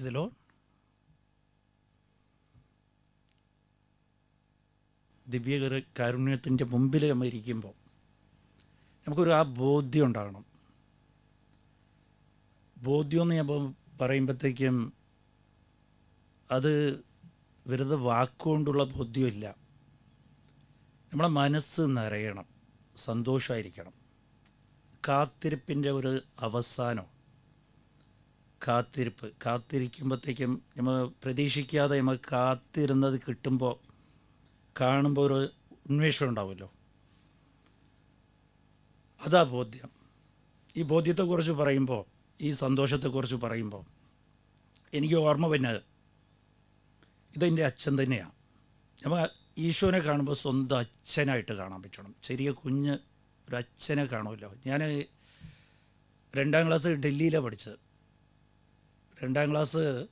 പ്രൈസലോ ദിവ്യ കാരുണ്യത്തിന്റെ മുമ്പിൽ നമ്മൾ ഇരിക്കുമ്പോൾ നമുക്കൊരു ആ ബോധ്യം ഉണ്ടാകണം. ബോധ്യം എന്ന് ഞാൻ പറയുമ്പോഴത്തേക്കും അത് വെറുതെ വാക്കുകൊണ്ടുള്ള ബോധ്യമില്ല. നമ്മളെ മനസ്സ് നിറയണം. സന്തോഷമായിരിക്കണം. കാത്തിരിപ്പിന്റെ ഒരു അവസാനം കാത്തിരിപ്പ്. കാത്തിരിക്കുമ്പോഴത്തേക്കും നമ്മൾ പ്രതീക്ഷിക്കാതെ നമ്മൾ കാത്തിരുന്നത് കിട്ടുമ്പോൾ കാണുമ്പോൾ ഒരു ഉന്മേഷം ഉണ്ടാവുമല്ലോ. അതാ ബോധ്യം. ഈ ബോധ്യത്തെക്കുറിച്ച് പറയുമ്പോൾ ഈ സന്തോഷത്തെക്കുറിച്ച് പറയുമ്പോൾ എനിക്ക് ഓർമ്മ വരുന്നത് ഇതെന്റെ അച്ഛൻ തന്നെയാണ്. നമ്മൾ ഈശോനെ കാണുമ്പോൾ സ്വന്തം അച്ഛനായിട്ട് കാണാൻ പറ്റണം. ചെറിയ കുഞ്ഞ് ഒരു അച്ഛനെ കാണുമല്ലോ. ഞാൻ രണ്ടാം ക്ലാസ് ഡൽഹിയിലാണ് പഠിച്ചത്. രണ്ടാം ക്ലാസ്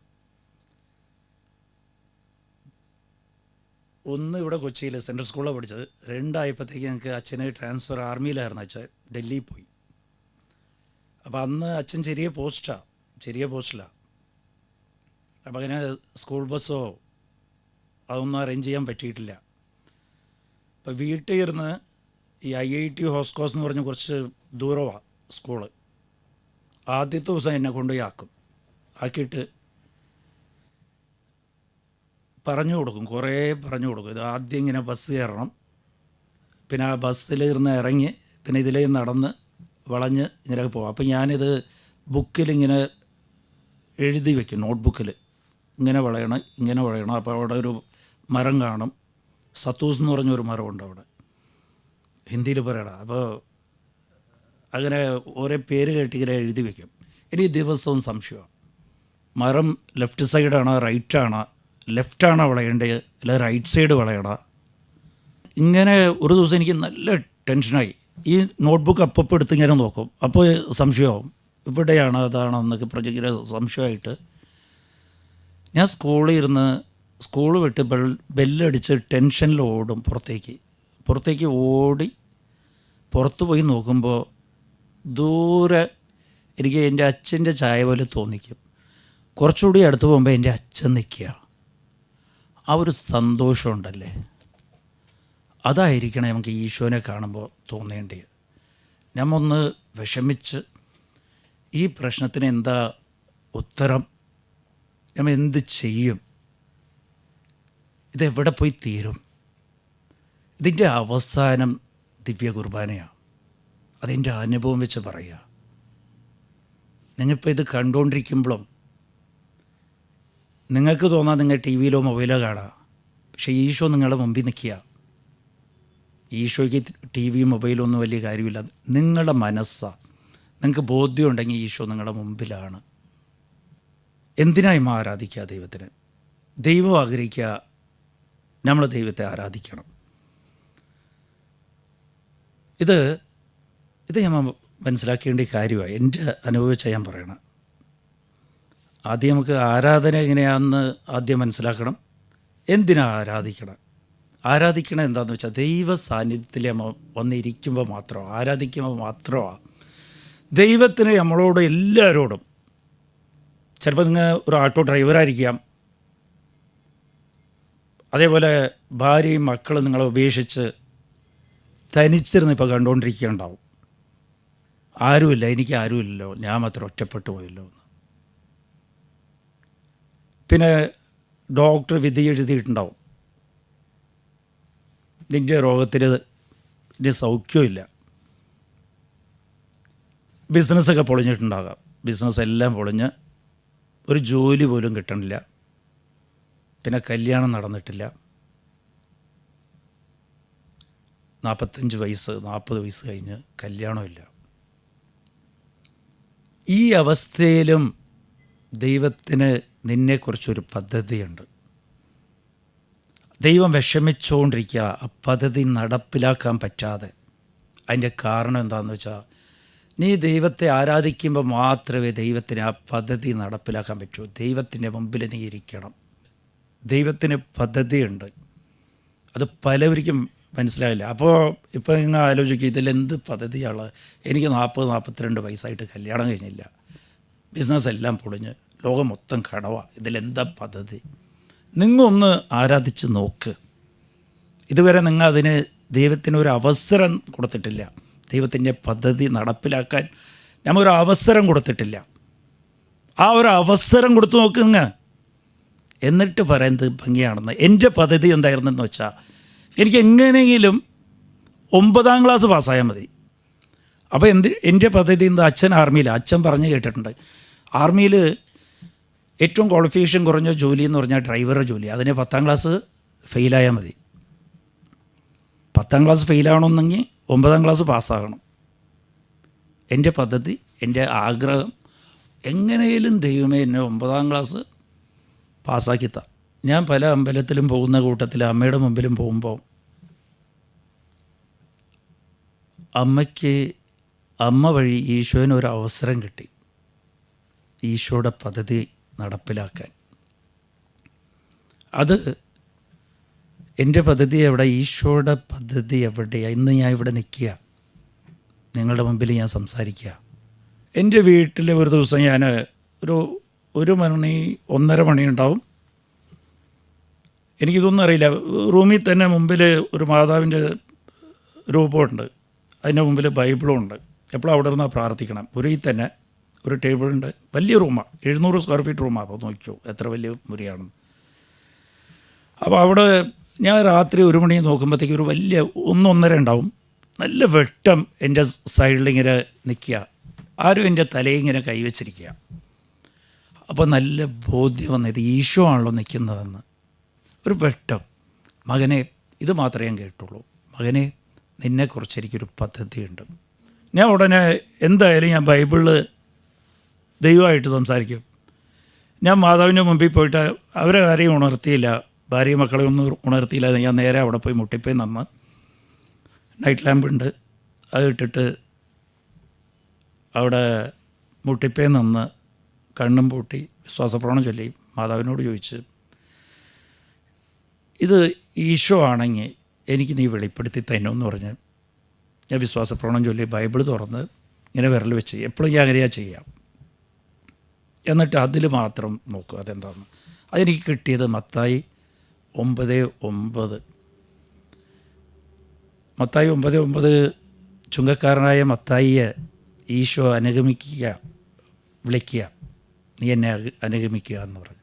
ഒന്ന് ഇവിടെ കൊച്ചിയിൽ സെൻട്രൽ സ്കൂളിലാണ് പഠിച്ചത്. രണ്ടായപ്പോഴത്തേക്ക് ഞങ്ങൾക്ക് അച്ഛന് ട്രാൻസ്ഫർ ആർമിയിലായിരുന്നു. അച്ഛൻ ഡൽഹിയിൽ പോയി. അപ്പോൾ അന്ന് അച്ഛൻ ചെറിയ പോസ്റ്റാണ് ചെറിയ പോസ്റ്റിലാണ് അപ്പോൾ അങ്ങനെ സ്കൂൾ ബസ്സോ അതൊന്നും അറേഞ്ച് ചെയ്യാൻ പറ്റിയിട്ടില്ല. അപ്പോൾ വീട്ടിൽ ഇരുന്ന് ഈ ഐ ഐ ടി ഹോസ്കോസ് എന്ന് പറഞ്ഞ് കുറച്ച് ദൂരമാണ് സ്കൂൾ. ആദ്യത്തെ ദിവസം എന്നെ കൊണ്ടുപോയി ആക്കും. ആക്കിയിട്ട് പറഞ്ഞു കൊടുക്കും. കുറേ പറഞ്ഞു കൊടുക്കും. ഇത് ആദ്യം ഇങ്ങനെ ബസ് കയറണം. പിന്നെ ആ ബസ്സിൽ ഇരുന്ന് ഇറങ്ങി പിന്നെ ഇതിലേ നടന്ന് വളഞ്ഞ് ഇങ്ങനെ പോകും അപ്പം ഞാനിത് ബുക്കിലിങ്ങനെ എഴുതി വയ്ക്കും നോട്ട്ബുക്കിൽ. ഇങ്ങനെ വളയണം ഇങ്ങനെ വളയണം. അപ്പോൾ അവിടെ ഒരു മരം കാണും. സത്തൂസ് എന്ന് പറഞ്ഞൊരു മരമുണ്ട് അവിടെ. ഹിന്ദിയിൽ പറയണം അപ്പോൾ അങ്ങനെ ഓരോ പേര് കേട്ടിങ്ങനെ എഴുതി വയ്ക്കും ഇനി ദിവസവും സംശയമാണ്. മരം ലെഫ്റ്റ് സൈഡാണോ റൈറ്റാണോ ലെഫ്റ്റാണോ വളയേണ്ടത്? അല്ല റൈറ്റ് സൈഡ് വളയണ? ഇങ്ങനെ ഒരു ദിവസം എനിക്ക് നല്ല ടെൻഷനായി ഈ നോട്ട്ബുക്ക് അപ്പം എടുത്ത് ഇങ്ങനെ നോക്കും. അപ്പോൾ സംശയമാവും. ഇവിടെയാണ് അതാണോ എന്നൊക്കെ പ്രജ സംശയമായിട്ട്. ഞാൻ സ്കൂളിൽ ഇരുന്ന് സ്കൂൾ വിട്ട് ബെൽ ബെല്ലടിച്ച് ടെൻഷനിൽ ഓടും പുറത്തേക്ക്. പുറത്തേക്ക് ഓടി പുറത്ത് പോയി നോക്കുമ്പോൾ ദൂരെ എനിക്ക് എന്റെ അച്ഛന്റെ ചായ പോലെ തോന്നിക്കും. കുറച്ചുകൂടി അടുത്ത് പോകുമ്പോൾ എന്റെ അച്ഛൻ നിൽക്കുക. ആ ഒരു സന്തോഷമുണ്ടല്ലേ? അതായിരിക്കണം നമുക്ക് ഈശോനെ കാണുമ്പോൾ തോന്നേണ്ടത്. നമ്മൊന്ന് വിഷമിച്ച് ഈ പ്രശ്നത്തിന് എന്താ ഉത്തരം? നമ്മൾ എന്ത് ചെയ്യും? ഇതെവിടെ പോയി തീരും? ഇതിന്റെ അവസാനം ദിവ്യ കുർബാനയാണ് അതിന്റെ അനുഭവം വെച്ച് പറയുക. നിങ്ങളിപ്പോൾ ഇത് കണ്ടുകൊണ്ടിരിക്കുമ്പോഴും നിങ്ങൾക്ക് തോന്നാൻ നിങ്ങൾ ടി വിയിലോ മൊബൈലോ കാണാം. പക്ഷേ ഈശോ നിങ്ങളുടെ മുമ്പിൽ നിൽക്കുക ഈശോയ്ക്ക് ടി വി മൊബൈലോ ഒന്നും വലിയ കാര്യമില്ല. നിങ്ങളുടെ മനസ്സാണ് നിങ്ങൾക്ക് ബോധ്യമുണ്ടെങ്കിൽ ഈശോ നിങ്ങളുടെ മുമ്പിലാണ്. എന്തിനായി ആരാധിക്കുക ദൈവത്തിന്? ദൈവം ആഗ്രഹിക്കുക നമ്മൾ ദൈവത്തെ ആരാധിക്കണം. ഇത് ഇത് ഞാൻ മനസ്സിലാക്കേണ്ട കാര്യമാണ് എന്റെ അനുഭവിച്ച ഞാൻ പറയണം. ആദ്യം നമുക്ക് ആരാധന എങ്ങനെയാണെന്ന് ആദ്യം മനസ്സിലാക്കണം. എന്തിനാണ് ആരാധിക്കണം? ആരാധിക്കണം എന്താണെന്ന് വെച്ചാൽ ദൈവ സാന്നിധ്യത്തിൽ നമ്മൾ വന്നിരിക്കുമ്പോൾ മാത്രം ആരാധിക്കുമ്പോൾ മാത്രമാണ് ദൈവത്തിന് നമ്മളോട് എല്ലാവരോടും. ചിലപ്പോൾ നിങ്ങൾ ഒരു ഓട്ടോ ഡ്രൈവറായിരിക്കാം. അതേപോലെ ഭാര്യയും മക്കളും നിങ്ങളെ ഉപേക്ഷിച്ച് തനിച്ചിരുന്ന് ഇപ്പോൾ കണ്ടുകൊണ്ടിരിക്കുകയുണ്ടാവും ആരുമില്ല എനിക്ക് ആരുമില്ലല്ലോ ഞാൻ മാത്രം ഒറ്റപ്പെട്ടു പോയല്ലോ. പിന്നെ ഡോക്ടർ വിധി എഴുതിയിട്ടുണ്ടാവും. നിന്റെ രോഗത്തിന് ഇനി സൗഖ്യമില്ല ബിസിനസ്സൊക്കെ പൊളിഞ്ഞിട്ടുണ്ടാകാം. ബിസിനസ് എല്ലാം പൊളിഞ്ഞ് ഒരു ജോലി പോലും കിട്ടണില്ല. പിന്നെ കല്യാണം നടന്നിട്ടില്ല. നാൽപ്പത്തഞ്ച് വയസ്സ് നാൽപ്പത് വയസ്സ് കഴിഞ്ഞ് കല്യാണമില്ല ഈ അവസ്ഥയിലും ദൈവത്തിന് നിന്നെക്കുറിച്ചൊരു പദ്ധതിയുണ്ട്. ദൈവം വിഷമിച്ചുകൊണ്ടിരിക്കുക ആ പദ്ധതി നടപ്പിലാക്കാൻ പറ്റാതെ. അതിന്റെ കാരണം എന്താണെന്ന് വെച്ചാൽ നീ ദൈവത്തെ ആരാധിക്കുമ്പോൾ മാത്രമേ ദൈവത്തിന് ആ പദ്ധതി നടപ്പിലാക്കാൻ പറ്റൂ. ദൈവത്തിന്റെ മുമ്പിൽ നീ ഇരിക്കണം. ദൈവത്തിന് പദ്ധതിയുണ്ട്. അത് പലവർക്കും മനസ്സിലായില്ല. അപ്പോൾ ഇപ്പോൾ ഇങ്ങനെ ആലോചിക്കും ഇതിലെന്ത് പദ്ധതിയാണ്? എനിക്ക് നാൽപ്പത് നാൽപ്പത്തിരണ്ട് വയസ്സായിട്ട് കല്യാണം കഴിഞ്ഞില്ല. ബിസിനസ് എല്ലാം പൊളിഞ്ഞ് ലോകം മൊത്തം കടവാണ് ഇതിലെന്താ പദ്ധതി? നിങ്ങൊന്ന് ആരാധിച്ച് നോക്ക്. ഇതുവരെ നിങ്ങൾ അതിന് ദൈവത്തിന് ഒരു അവസരം കൊടുത്തിട്ടില്ല. ദൈവത്തിന്റെ പദ്ധതി നടപ്പിലാക്കാൻ നമ്മൾ ഒരു അവസരം കൊടുത്തിട്ടില്ല. ആ ഒരു അവസരം കൊടുത്തു നിങ്ങൾ എന്നിട്ട് പറയുന്നത് ഭംഗിയാണെന്ന്. എന്റെ പദ്ധതി എന്തായിരുന്നെന്ന് വെച്ചാൽ എനിക്ക് എങ്ങനെയെങ്കിലും ഒമ്പതാം ക്ലാസ് പാസ്സായാൽ മതി. അപ്പോൾ എന്ത് എന്റെ പദ്ധതി എന്താ? അച്ഛൻ ആർമിയിൽ അച്ഛൻ പറഞ്ഞ് കേട്ടിട്ടുണ്ട്. ആർമിയിൽ ഏറ്റവും ക്വാളിഫിക്കേഷൻ കുറഞ്ഞ ജോലി എന്ന് പറഞ്ഞാൽ ഡ്രൈവറുടെ ജോലി. അതിന് പത്താം ക്ലാസ് ഫെയിലായാൽ മതി. പത്താം ക്ലാസ് ഫെയിലാവണമെന്നെങ്കിൽ ഒമ്പതാം ക്ലാസ് പാസ്സാകണം എന്റെ പദ്ധതി എന്റെ ആഗ്രഹം എങ്ങനെയും ദൈവമേ എന്നെ ഒമ്പതാം ക്ലാസ് പാസ്സാക്കിത്ത ഞാൻ പല അമ്പലത്തിലും പോകുന്ന കൂട്ടത്തിൽ അമ്മയുടെ മുമ്പിലും പോകുമ്പോൾ അമ്മയ്ക്ക് അമ്മ വഴി ഈശോന് ഒരു അവസരം കിട്ടി. ഈശോയുടെ പദ്ധതി നടപ്പിലാക്കാൻ. അത് എന്റെ പദ്ധതി എവിടെ ഈശോയുടെ പദ്ധതി എവിടെയാണ് ഇന്ന് ഞാൻ ഇവിടെ നിൽക്കുക. നിങ്ങളുടെ മുമ്പിൽ ഞാൻ സംസാരിക്കുക. എന്റെ വീട്ടിൽ ഒരു ദിവസം ഞാൻ ഒരു ഒരു മണി ഒന്നര മണി ഉണ്ടാവും എനിക്കിതൊന്നും അറിയില്ല. റൂമിൽ തന്നെ മുമ്പിൽ ഒരു മാതാവിന്റെ രൂപമുണ്ട്. അതിന്റെ മുമ്പിൽ ബൈബിളും ഉണ്ട്. എപ്പോഴും അവിടെ നിന്നാണ് പ്രാർത്ഥിക്കണം. ഒരു തന്നെ ഒരു ടേബിളുണ്ട് വലിയ റൂമാണ് എഴുന്നൂറ് സ്ക്വയർ ഫീറ്റ് റൂമാണ് അപ്പോൾ നോക്കിയോ എത്ര വലിയ മുറിയാണെന്ന് അപ്പോൾ അവിടെ ഞാൻ രാത്രി ഒരു മണി നോക്കുമ്പോഴത്തേക്ക് ഒരു വലിയ ഒന്നൊന്നര ഉണ്ടാവും. നല്ല വെട്ടം എന്റെ സൈഡിൽ ഇങ്ങനെ നിൽക്കുക ആരും എന്റെ തലയിങ്ങനെ കൈവച്ചിരിക്കുക അപ്പോൾ നല്ല ബോധ്യം വന്നത് ഈശോ ആണല്ലോ നിൽക്കുന്നതെന്ന്. ഒരു വെട്ടം. മകനെ ഇത് മാത്രമേ ഞാൻ കേട്ടുള്ളൂ. മകനെ നിന്നെക്കുറിച്ച് എനിക്കൊരു പദ്ധതിയുണ്ട്. ഞാൻ ഉടനെ എന്തായാലും ഞാൻ ബൈബിളിൽ ദൈവമായിട്ട് സംസാരിക്കും. ഞാൻ മാതാവിന്റെ മുമ്പിൽ പോയിട്ട് അവരെ ആരെയും ഉണർത്തിയില്ല. ഭാര്യ മക്കളെ ഒന്നും ഉണർത്തിയില്ല. ഞാൻ നേരെ അവിടെ പോയി മുട്ടിപ്പോയി നന്ന് നൈറ്റ് ലാമ്പ് ഉണ്ട്. അത് ഇട്ടിട്ട് അവിടെ മുട്ടിപ്പേ നിന്ന് കണ്ണും പൂട്ടി വിശ്വാസപ്രവണം ചൊല്ലി മാതാവിനോട് ചോദിച്ച് ഇത് ഈശോ ആണെങ്കിൽ എനിക്ക് നീ വെളിപ്പെടുത്തി തന്നെന്ന് പറഞ്ഞ് ഞാൻ വിശ്വാസപ്രവണം ചൊല്ലി ബൈബിൾ തുറന്ന് ഇങ്ങനെ വിരൽ വെച്ച് എപ്പോഴും ഞാൻ അങ്ങനെയാ ചെയ്യാം. എന്നിട്ട് അതിൽ മാത്രം നോക്കുക. അതെന്താണ്? അതെനിക്ക് കിട്ടിയത് മത്തായി ഒമ്പത് ഒമ്പത്. മത്തായി ഒമ്പത് ഒമ്പത് ചുങ്കക്കാരനായ മത്തായിയെ ഈശോ അനുഗമിക്കുക വിളിക്കുക നീ എന്നെ അനുഗമിക്കുക എന്ന് പറഞ്ഞു.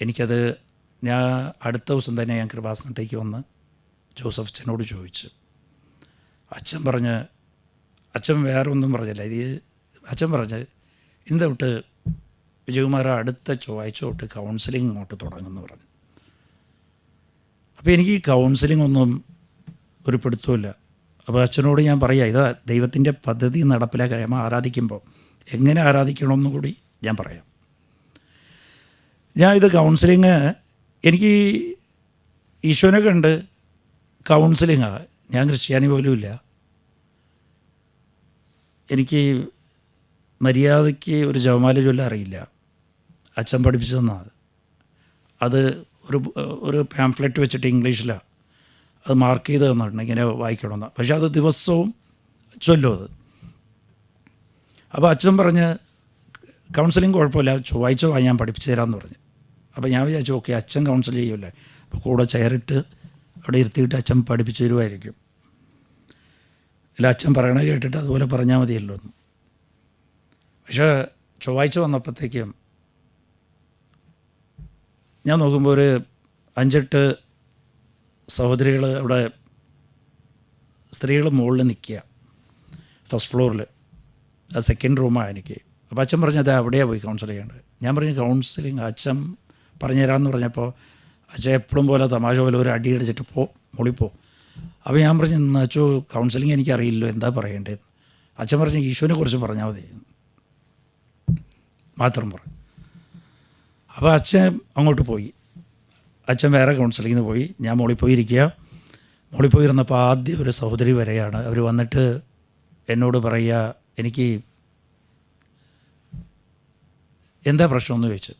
എനിക്കത് ഞാൻ അടുത്ത ദിവസം തന്നെ ഞാൻ കൃപാസനത്തേക്ക് വന്ന് ജോസഫ് അച്ഛനോട് ചോദിച്ചു. അച്ഛൻ പറഞ്ഞ് അച്ഛൻ വേറെ ഒന്നും പറഞ്ഞില്ല. ഇത് അച്ഛൻ പറഞ്ഞ് ഇന്ന് തൊട്ട് വിജയകുമാർ അടുത്ത ചൊവ്വാഴ്ച തൊട്ട് കൗൺസിലിംഗ് ഇങ്ങോട്ട് തുടങ്ങുമെന്ന് പറഞ്ഞു. അപ്പോൾ എനിക്ക് ഈ കൗൺസിലിംഗ് ഒന്നും ഒരു പിടുത്തമില്ല അപ്പോൾ അച്ഛനോട് ഞാൻ പറയാം ഇതാ ദൈവത്തിന്റെ പദ്ധതി നടപ്പിലാക്കാൻ നമ്മൾ ആരാധിക്കുമ്പോൾ എങ്ങനെ ആരാധിക്കണമെന്ന് കൂടി ഞാൻ പറയാം. ഞാൻ ഇത് കൗൺസിലിങ് എനിക്ക് ഈശോനെ കണ്ട് കൗൺസിലിങ്ങാണ് ഞാൻ ക്രിസ്ത്യാനി പോലും ഇല്ല എനിക്ക് മര്യാദയ്ക്ക് ഒരു ജവമാല ചൊല്ല അറിയില്ല. അച്ഛൻ പഠിപ്പിച്ചു തന്നത് അത് ഒരു ഒരു പാംഫ്ലെറ്റ് വെച്ചിട്ട് ഇംഗ്ലീഷിലാണ് അത് മാർക്ക് ചെയ്ത് തന്നിട്ടുണ്ട്. ഇങ്ങനെ വായിക്കണമെന്ന്. പക്ഷെ അത് ദിവസവും ചൊല്ലും അത്. അപ്പോൾ അച്ഛൻ പറഞ്ഞ് കൗൺസിലിംഗ് കുഴപ്പമില്ല. ചൊവ്വാഴ്ച ഞാൻ പഠിപ്പിച്ചു തരാമെന്ന് പറഞ്ഞു. അപ്പോൾ ഞാൻ വിചാരിച്ചു ഓക്കെ അച്ഛൻ കൗൺസിൽ ചെയ്യൂലേ അപ്പോൾ കൂടെ ചെയറിട്ട് അവിടെ ഇരുത്തിയിട്ട് അച്ഛൻ പഠിപ്പിച്ചു തരുമായിരിക്കും. അല്ല അച്ഛൻ പറയണത് കേട്ടിട്ട് അതുപോലെ പറഞ്ഞാൽ മതിയല്ലോ എന്ന്. പക്ഷേ ചൊവ്വാഴ്ച വന്നപ്പോഴത്തേക്കും ഞാൻ നോക്കുമ്പോൾ ഒരു അഞ്ചെട്ട് സഹോദരികൾ അവിടെ സ്ത്രീകൾ മുകളിൽ നിൽക്കുക. ഫസ്റ്റ് ഫ്ലോറിൽ അത് സെക്കൻഡ് റൂമാണ് എനിക്ക്. അപ്പോൾ അച്ഛൻ പറഞ്ഞത് അവിടെയാണ് പോയി കൗൺസിൽ ചെയ്യേണ്ടത്. ഞാൻ പറഞ്ഞു കൗൺസിലിംഗ് അച്ഛൻ പറഞ്ഞു തരാമെന്ന് പറഞ്ഞപ്പോൾ അച്ഛൻ എപ്പോഴും പോലെ തമാശ പോലെ ഒരു അടി അടിച്ചിട്ട് പോ മുളിപ്പോ അപ്പോൾ ഞാൻ പറഞ്ഞു "എന്നാ അച്ഛോ കൗൺസിലിംഗ് എനിക്കറിയില്ലല്ലോ എന്താ പറയേണ്ടത്? അച്ഛൻ പറഞ്ഞു ഈശോനെ കുറിച്ച് പറഞ്ഞാൽ മതി. മാത്രം പറഞ്ഞു. അപ്പോൾ അച്ഛൻ അങ്ങോട്ട് പോയി. അച്ഛൻ വേറെ കൗൺസിലിങ്ങിന് പോയി. ഞാൻ മോളിൽ പോയിരിക്കുക. മോളിൽ പോയിരുന്നപ്പോൾ ആദ്യം ഒരു സഹോദരി വരെയാണ്. അവർ വന്നിട്ട് എന്നോട് പറയുക എനിക്ക് എന്താ പ്രശ്നമെന്ന് ചോദിച്ചു.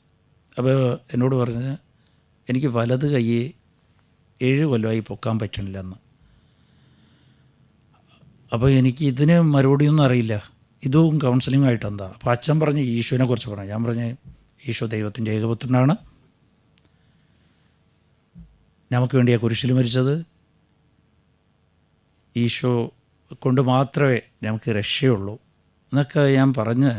അപ്പോൾ എന്നോട് പറഞ്ഞ് എനിക്ക് വലത് കൈ ഏഴ് കൊല്ലമായി പൊക്കാൻ പറ്റണില്ലെന്ന് അപ്പോൾ എനിക്ക് ഇതിന് മറുപടിയൊന്നും അറിയില്ല. ഇതും കൗൺസിലിംഗ് ആയിട്ട് എന്താ? അപ്പോൾ അച്ഛൻ പറഞ്ഞ് ഈശോനെ കുറിച്ച് പറഞ്ഞു. ഞാൻ പറഞ്ഞ് ഈശോ ദൈവത്തിന്റെ ഏകപുത്രനാണ്. നമുക്ക് വേണ്ടി കുരിശിൽ മരിച്ചത് ഈശോ കൊണ്ട് മാത്രമേ നമുക്ക് രക്ഷയുള്ളൂ. എന്നൊക്കെ ഞാൻ പറഞ്ഞ്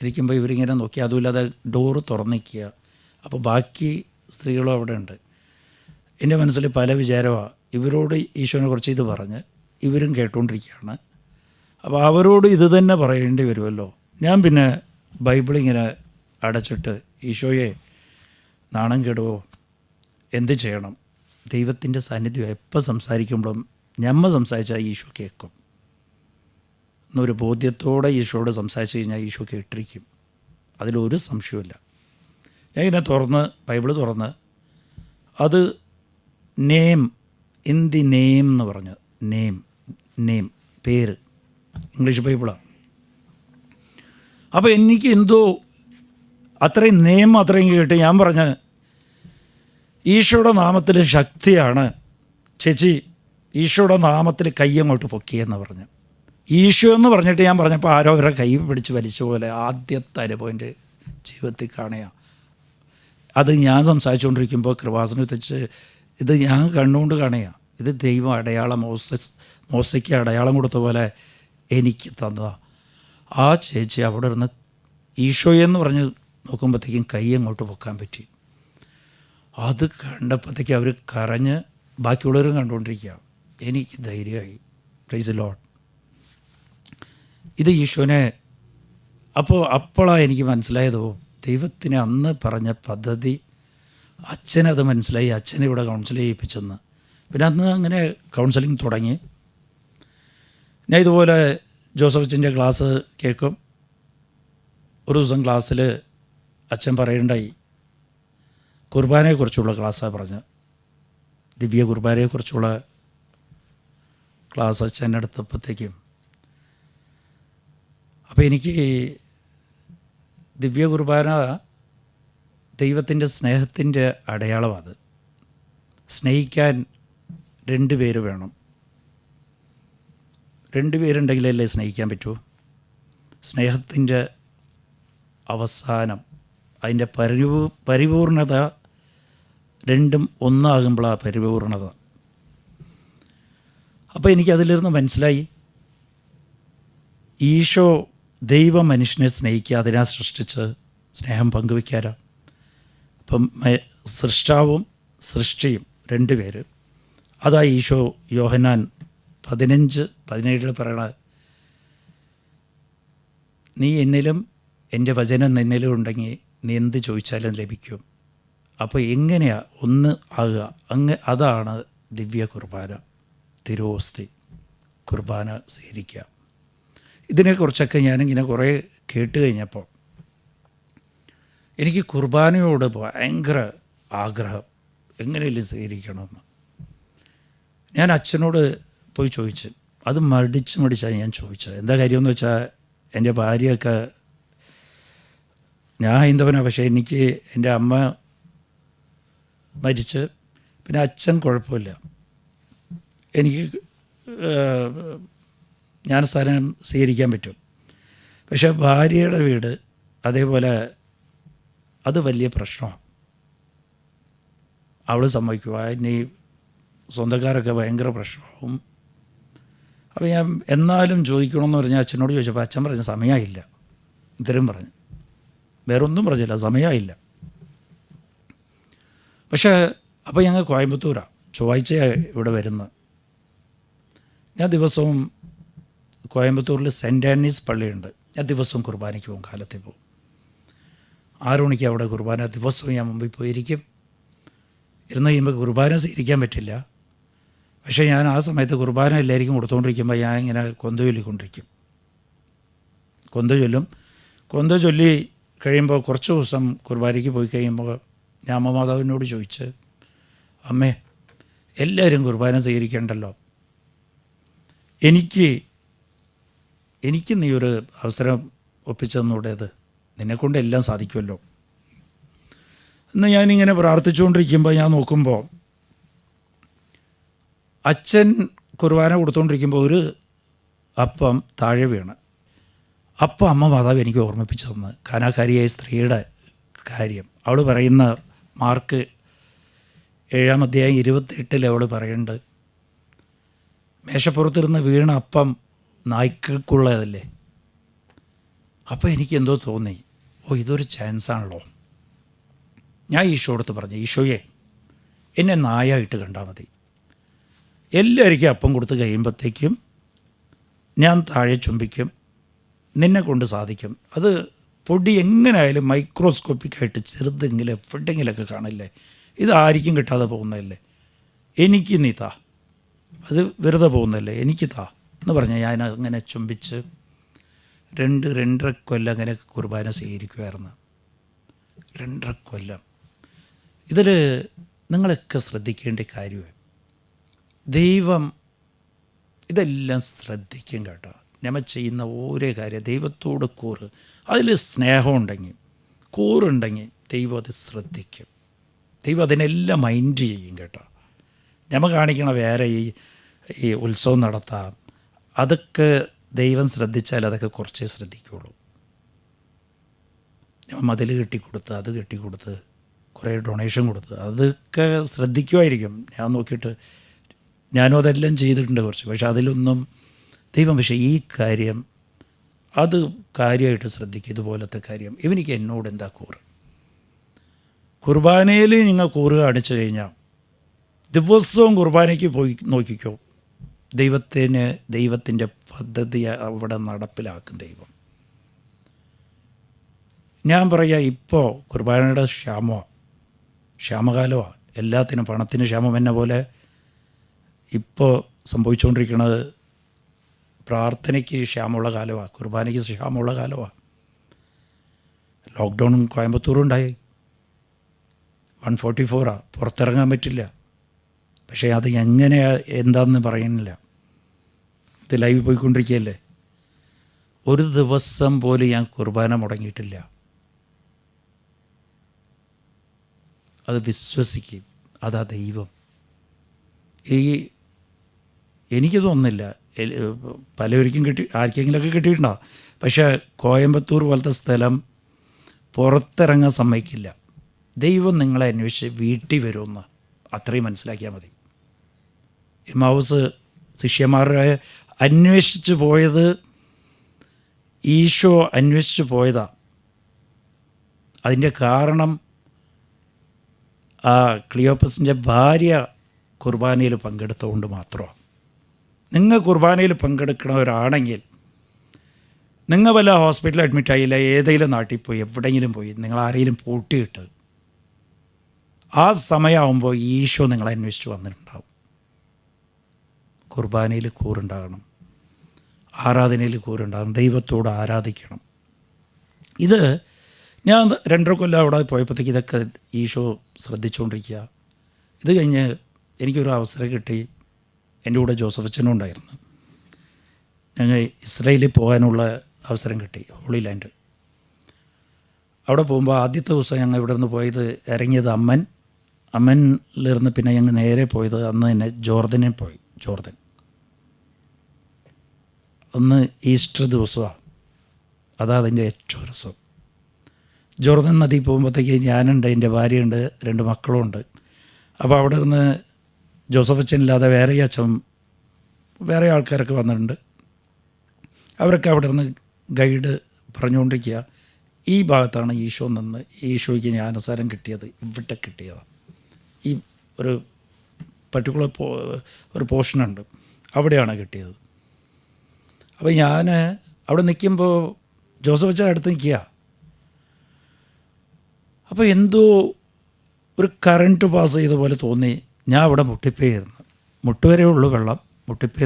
ഇരിക്കുമ്പോൾ ഇവരിങ്ങനെ നോക്കി. അതുമില്ലാതെ ഡോറ് തുറന്നിക്കുക. അപ്പോൾ ബാക്കി സ്ത്രീകളും അവിടെ ഉണ്ട്. എന്റെ മനസ്സിൽ പല വിചാരമാണ് ഇവരോട് ഈശോനെ കുറിച്ച് ഇത് പറഞ്ഞ് ഇവരും കേട്ടുകൊണ്ടിരിക്കുകയാണ് അപ്പോൾ അവരോട് ഇത് തന്നെ പറയേണ്ടി വരുമല്ലോ. ഞാൻ പിന്നെ ബൈബിൾ ഇങ്ങനെ അടച്ചിട്ട് ഈശോയെ നാണം കെടുവോ? എന്ത് ചെയ്യണം? ദൈവത്തിന്റെ സാന്നിധ്യം എപ്പോൾ സംസാരിക്കുമ്പോഴും ഞമ്മ സംസാരിച്ചാൽ ഈശോ കേൾക്കും എന്നൊരു ബോധ്യത്തോടെ ഈശോയോട് സംസാരിച്ച് കഴിഞ്ഞാൽ ഈശോ കേട്ടിരിക്കും. അതിലൊരു സംശയമില്ല ഞാൻ ഇങ്ങനെ തുറന്ന് ബൈബിൾ തുറന്ന് അത് നെയിം ഇൻ ദി നെയിം എന്ന് പറഞ്ഞ്. നെയിം നെയിം പേര്. ഇംഗ്ലീഷ് ബൈബിളാണ് അപ്പോൾ എനിക്ക് എന്തോ അത്രയും നിയമം അത്രയും കേട്ട് ഞാൻ പറഞ്ഞ ഈശോയുടെ നാമത്തിൽ ശക്തിയാണ് ചേച്ചി ഈശോയുടെ നാമത്തിൽ കൈ അങ്ങോട്ട് പൊക്കിയെന്ന് പറഞ്ഞു. ഈശോ എന്ന് പറഞ്ഞിട്ട് ഞാൻ പറഞ്ഞപ്പോൾ ആരോ അവരുടെ കൈ പിടിച്ച് വലിച്ച പോലെ ആദ്യത്തെ അനുഭവം എന്റെ ജീവിതത്തിൽ കാണുക. അത് ഞാൻ സംസാരിച്ചുകൊണ്ടിരിക്കുമ്പോൾ കൃപാസന വെച്ച് ഇത് ഞാൻ കണ്ണുകൊണ്ട് കാണുക. ഇത് ദൈവം അടയാളം മോസസ് മോസയ്ക്ക് അടയാളം കൊടുത്ത പോലെ എനിക്ക് തന്നതാ. ആ ചേച്ചി അവിടെ ഇരുന്ന് ഈശോയെന്ന് പറഞ്ഞ് നോക്കുമ്പോഴത്തേക്കും കൈ അങ്ങോട്ട് പൊക്കാൻ പറ്റി. അത് കണ്ടപ്പോഴത്തേക്ക് അവർ കരഞ്ഞ് ബാക്കിയുള്ളവരും കണ്ടുകൊണ്ടിരിക്കുക. എനിക്ക് ധൈര്യമായി. പ്രൈസ് ലോഡ് ഇത് ഈശോനെ അപ്പോൾ അപ്പോഴാണ് എനിക്ക് മനസ്സിലായതോ. ദൈവത്തിന് അന്ന് പറഞ്ഞ പദ്ധതി അച്ഛനത് മനസ്സിലായി. അച്ഛനെ ഇവിടെ കൗൺസിൽ ചെയ്യിപ്പിച്ചെന്ന്. പിന്നെ അന്ന് അങ്ങനെ കൗൺസിലിംഗ് തുടങ്ങി. ഞാൻ ഇതുപോലെ ജോസഫിന്റെ ക്ലാസ് കേൾക്കും. ഒരു ദിവസം ക്ലാസ്സിൽ അച്ഛൻ പറയണ്ടായി കുർബാനയെക്കുറിച്ചുള്ള ക്ലാസ്സാണ് പറഞ്ഞത്. ദിവ്യ കുർബാനയെക്കുറിച്ചുള്ള ക്ലാസ് അച്ഛൻ എടുത്തപ്പോഴത്തേക്കും. അപ്പോൾ എനിക്ക് ദിവ്യ കുർബാന ദൈവത്തിന്റെ സ്നേഹത്തിന്റെ അടയാളമാണ് സ്നേഹിക്കാൻ രണ്ട് പേര് വേണം. രണ്ട് പേരുണ്ടെങ്കിലല്ലേ സ്നേഹിക്കാൻ പറ്റൂ? സ്നേഹത്തിന്റെ അവസാനം അതിന്റെ പരിപൂ പരിപൂർണത രണ്ടും ഒന്നാകുമ്പോഴാണ് പരിപൂർണത. അപ്പോൾ എനിക്കതിലിരുന്ന് മനസ്സിലായി. ഈശോ ദൈവ മനുഷ്യനെ സ്നേഹിക്കുക അതിനാ സൃഷ്ടിച്ച് സ്നേഹം പങ്കുവയ്ക്കാരാ അപ്പം സൃഷ്ടാവും സൃഷ്ടിയും രണ്ടുപേർ അതാ ഈശോ യോഹനാൻ പതിനഞ്ച് പതിനേഴിൽ പറയണ നീ എന്നിലും എന്റെ വചനം നിന്നിലും ഉണ്ടെങ്കിൽ നീ എന്ത് ചോദിച്ചാലും ലഭിക്കും. അപ്പോൾ എങ്ങനെയാ ഒന്ന് ആകുക? അങ്ങ് അതാണ് ദിവ്യ കുർബാന തിരുവോസ്തി കുർബാന സ്വീകരിക്കുക. ഇതിനെക്കുറിച്ചൊക്കെ ഞാനിങ്ങനെ കുറേ കേട്ട് കഴിഞ്ഞപ്പോൾ എനിക്ക് കുർബാനയോട് ഭയങ്കര ആഗ്രഹം. എങ്ങനെയല്ലേ സ്വീകരിക്കണമെന്ന്. ഞാൻ അച്ഛനോട് പോയി ചോദിച്ചു. അത് മടിച്ച് മടിച്ചാണ് ഞാൻ ചോദിച്ചത്. എന്താ കാര്യമെന്ന് വെച്ചാൽ എന്റെ ഭാര്യയൊക്കെ ഞാൻ ഹൈന്ദവനാണ് പക്ഷേ എനിക്ക് എന്റെ അമ്മ മരിച്ച് പിന്നെ അച്ഛൻ കുഴപ്പമില്ല. എനിക്ക് ഞാൻ സ്ഥലം സ്വീകരിക്കാൻ പറ്റും. പക്ഷേ ഭാര്യയുടെ വീട് അതേപോലെ അത് വലിയ പ്രശ്നമാണ്. അവൾ സമ്മതിക്കുക ഇനി സ്വന്തക്കാരൊക്കെ ഭയങ്കര പ്രശ്നമാവും. അപ്പോൾ ഞാൻ എന്നാലും ചോദിക്കണമെന്ന് പറഞ്ഞാൽ അച്ഛനോട് ചോദിച്ചപ്പോൾ അച്ഛൻ പറഞ്ഞ സമയമായില്ല ഇത്തരം പറഞ്ഞു. വേറൊന്നും പറഞ്ഞില്ല. സമയമായില്ല പക്ഷേ അപ്പോൾ ഞങ്ങൾ കോയമ്പത്തൂരാണ് ചൊവ്വാഴ്ച ഇവിടെ വരുന്നത്. ഞാൻ ദിവസവും കോയമ്പത്തൂരിൽ സെന്റ് ആൻഡീസ് പള്ളിയുണ്ട്. ഞാൻ ദിവസവും കുർബാനയ്ക്ക് പോകും കാലത്തിൽ പോകും. ആറു മണിക്ക് അവിടെ കുർബാന ദിവസവും ഞാൻ മുമ്പിൽ പോയിരിക്കും. ഇരുന്ന് കഴിയുമ്പോൾ കുർബാന സ്വീകരിക്കാൻ പറ്റില്ല. പക്ഷേ ഞാൻ ആ സമയത്ത് കുർബാന എല്ലാവർക്കും കൊടുത്തുകൊണ്ടിരിക്കുമ്പോൾ ഞാൻ ഇങ്ങനെ കൊന്ത ചൊല്ലിക്കൊണ്ടിരിക്കും. കൊന്ത ചൊല്ലും. കൊന്ത ചൊല്ലി കഴിയുമ്പോൾ കുറച്ച് ദിവസം കുർബാനയ്ക്ക് പോയി കഴിയുമ്പോൾ ഞാൻ അമ്മ മാതാവിനോട് ചോദിച്ച് അമ്മേ എല്ലാവരും കുർബാന സ്വീകരിക്കണ്ടല്ലോ. എനിക്ക് എനിക്ക് നീ ഒരു അവസരം ഒപ്പിച്ചെന്നൂടേത് നിന്നെക്കൊണ്ട് എല്ലാം സാധിക്കുമല്ലോ. എന്ന് ഞാനിങ്ങനെ പ്രാർത്ഥിച്ചുകൊണ്ടിരിക്കുമ്പോൾ ഞാൻ നോക്കുമ്പോൾ അച്ഛൻ കുർബാന കൊടുത്തുകൊണ്ടിരിക്കുമ്പോൾ ഒരു അപ്പം താഴെ വീണ്. അപ്പം അമ്മ മാതാവ് എനിക്ക് ഓർമ്മിപ്പിച്ചു തന്ന് കാനാകാരിയായ സ്ത്രീയുടെ കാര്യം. അവൾ പറയുന്ന മാർക്ക് ഏഴാം അധ്യായം ഇരുപത്തെട്ടിൽ അവൾ പറയുന്നുണ്ട്. മേശപ്പുറത്തിരുന്ന് വീണ അപ്പം നായ്ക്കൾക്കുള്ളതല്ലേ? അപ്പോൾ എനിക്ക് എന്തോ തോന്നി. ഓ ഇതൊരു ചാൻസ് ആണല്ലോ. ഞാൻ ഈശോടുത്ത് പറഞ്ഞു ഈശോയെ എന്നെ നായായിട്ട് കണ്ടാൽ മതി. എല്ലാവർക്കും അപ്പം കൊടുത്ത് കഴിയുമ്പോഴത്തേക്കും ഞാൻ താഴെ ചുംബിക്കും. നിന്നെ കൊണ്ട് സാധിക്കും. അത് പൊടി എങ്ങനെയായാലും മൈക്രോസ്കോപ്പിക്കായിട്ട് ചെറുതെങ്കിലും എവിടെയെങ്കിലൊക്കെ കാണില്ലേ? ഇത് ആർക്കും കിട്ടാതെ പോകുന്നതല്ലേ? എനിക്ക് നീ താ. അത് വെറുതെ പോകുന്നതല്ലേ? എനിക്ക് താ എന്ന് പറഞ്ഞാൽ ഞാൻ അങ്ങനെ ചുംബിച്ച് രണ്ട് രണ്ടര കൊല്ലം അങ്ങനെ കുർബാന സ്വീകരിക്കുമായിരുന്നു രണ്ടര കൊല്ലം. ഇതിൽ നിങ്ങളൊക്കെ ശ്രദ്ധിക്കേണ്ട കാര്യമാണ് ദൈവം ഇതെല്ലാം ശ്രദ്ധിക്കും കേട്ടോ. നമ്മൾ ചെയ്യുന്ന ഓരോ കാര്യം ദൈവത്തോട് കൂറ്. അതിൽ സ്നേഹമുണ്ടെങ്കിൽ കൂറുണ്ടെങ്കിൽ ദൈവം അത് ശ്രദ്ധിക്കും. ദൈവം അതിനെല്ലാം മൈൻഡ് ചെയ്യും കേട്ടോ. നമ്മൾ കാണിക്കണ വേറെ ഈ ഈ ഉത്സവം നടത്താം. അതൊക്കെ ദൈവം ശ്രദ്ധിച്ചാൽ അതൊക്കെ കുറച്ചേ ശ്രദ്ധിക്കുള്ളൂ. ഞാൻ മതിൽ കെട്ടിക്കൊടുത്ത് അത് കെട്ടിക്കൊടുത്ത് കുറേ ഡൊണേഷൻ കൊടുത്ത് അതൊക്കെ ശ്രദ്ധിക്കുമായിരിക്കും. ഞാൻ നോക്കിയിട്ട് ഞാനും അതെല്ലാം ചെയ്തിട്ടുണ്ട് കുറച്ച്. പക്ഷെ അതിലൊന്നും ദൈവം പക്ഷേ ഈ കാര്യം അത് കാര്യമായിട്ട് ശ്രദ്ധിക്കുക. ഇതുപോലത്തെ കാര്യം. ഇവനിക്ക് എന്നോട് എന്താ കൂറ്? കുർബാനയിൽ നിങ്ങൾ കൂറ് കാണിച്ചു കഴിഞ്ഞാൽ ദിവസവും കുർബാനയ്ക്ക് പോയി നോക്കിക്കോ. ദൈവത്തിന് ദൈവത്തിന്റെ പദ്ധതി അവിടെ നടപ്പിലാക്കും ദൈവം. ഞാൻ പറയാ ഇപ്പോൾ കുർബാനയുടെ ക്ഷാമോ? ക്ഷാമകാലമാണ് എല്ലാത്തിനും പണത്തിന് ക്ഷാമം എന്ന പോലെ ഇപ്പോൾ സംഭവിച്ചുകൊണ്ടിരിക്കുന്നത് പ്രാർത്ഥനയ്ക്ക് ക്ഷാമമുള്ള കാലമാണ് കുർബാനയ്ക്ക് ക്ഷാമമുള്ള കാലമാണ്. ലോക്ക്ഡൗണും കോയമ്പത്തൂരും ഉണ്ടായി വൺ ഫോർട്ടി ഫോറാണ് പുറത്തിറങ്ങാൻ പറ്റില്ല. പക്ഷേ അത് എങ്ങനെയാണ് എന്താണെന്ന് പറയുന്നില്ല. ഇത് ലൈവ് പോയിക്കൊണ്ടിരിക്കുകയല്ലേ? ഒരു ദിവസം പോലും ഞാൻ കുർബാന മുടങ്ങിയിട്ടില്ല. അത് വിശ്വസിക്കും. അതാ ദൈവം. ഈ എനിക്ക് തോന്നുന്നില്ല പലവർക്കും കിട്ടി ആർക്കെങ്കിലുമൊക്കെ കിട്ടിയിട്ടുണ്ടാവും. പക്ഷേ കോയമ്പത്തൂർ പോലത്തെ സ്ഥലം പുറത്തിറങ്ങാൻ സമ്മതിക്കില്ല. ദൈവം നിങ്ങളെ അന്വേഷിച്ച് വീട്ടിൽ വരുമെന്ന് അത്രയും മനസ്സിലാക്കിയാൽ മതി. എമാവൂസ് ശിഷ്യന്മാരെ അന്വേഷിച്ച് പോയത് ഈശോ അന്വേഷിച്ച് പോയതാ. അതിന്റെ കാരണം ആ ക്ലിയോപ്പസിന്റെ ഭാര്യ കുർബാനയിൽ പങ്കെടുത്തുകൊണ്ട് മാത്രമാണ്. നിങ്ങൾ കുർബാനയിൽ പങ്കെടുക്കുന്നവരാണെങ്കിൽ നിങ്ങൾ വല്ല ഹോസ്പിറ്റലിൽ അഡ്മിറ്റ് ആയില്ല ഏതെങ്കിലും നാട്ടിൽ പോയി എവിടെയെങ്കിലും പോയി നിങ്ങൾ ആരെങ്കിലും പൂട്ടിയിട്ട് ആ സമയമാകുമ്പോൾ ഈശോ നിങ്ങളെ അന്വേഷിച്ച് വന്നിട്ടുണ്ടാവും. കുർബാനയിൽ കൂറുണ്ടാകണം ആരാധനയിൽ കൂറുണ്ടാകണം ദൈവത്തോട് ആരാധിക്കണം. ഇത് ഞാൻ രണ്ടര കൊല്ലം അവിടെ പോയപ്പോഴത്തേക്ക് ഇതൊക്കെ ഈശോ ശ്രദ്ധിച്ചുകൊണ്ടിരിക്കുക. ഇത് കഴിഞ്ഞ് എനിക്കൊരു അവസരം കിട്ടി. എന്റെ കൂടെ ജോസഫ് അച്ഛനും ഉണ്ടായിരുന്നു. ഞങ്ങൾ ഇസ്രയേലിൽ പോകാനുള്ള അവസരം കിട്ടി ഹോളി ലാൻഡ് അവിടെ പോകുമ്പോൾ ആദ്യത്തെ ദിവസം ഞങ്ങൾ ഇവിടെ നിന്ന് പോയത് ഇറങ്ങിയത് അമ്മൻ. അമ്മനിലിരുന്ന് പിന്നെ ഞങ്ങൾ നേരെ പോയത് അന്ന് തന്നെ ജോർദനിൽ പോയി ജോർദൻ. അന്ന് ഈസ്റ്റർ ദിവസമാണ്. അതാ അതിന്റെ ഏറ്റവും രസം ജോർദൻ നദി പോകുമ്പോഴത്തേക്ക് ഞാനുണ്ട് എന്റെ ഭാര്യയുണ്ട് രണ്ട് മക്കളുണ്ട് അപ്പോൾ അവിടെ നിന്ന് ജോസഫ് അച്ഛനില്ലാതെ വേറെ ഈ അച്ഛൻ വേറെ ആൾക്കാരൊക്കെ വന്നിട്ടുണ്ട്. അവരൊക്കെ അവിടെ നിന്ന് ഗൈഡ് പറഞ്ഞുകൊണ്ടിരിക്കുക. ഈ ഭാഗത്താണ് ഈശോ നിന്ന് ഈശോയ്ക്ക് ജ്ഞാനസാരം കിട്ടിയത് ഇവിടെ കിട്ടിയതാണ് ഈ ഒരു പർട്ടിക്കുലർ ഒരു പോർഷനുണ്ട് അവിടെയാണ് കിട്ടിയത്. അപ്പോൾ ഞാൻ അവിടെ നിൽക്കുമ്പോൾ ജോസഫ് അച്ഛൻ അടുത്ത് നിൽക്കുക. അപ്പോൾ എന്തോ ഒരു കറണ്ട് പാസ് ചെയ്ത പോലെ തോന്നി. ഞാൻ അവിടെ മുട്ടിപ്പേ ഇരുന്ന്. മുട്ടുവരെ ഉള്ളു വെള്ളം മുട്ടിപ്പേ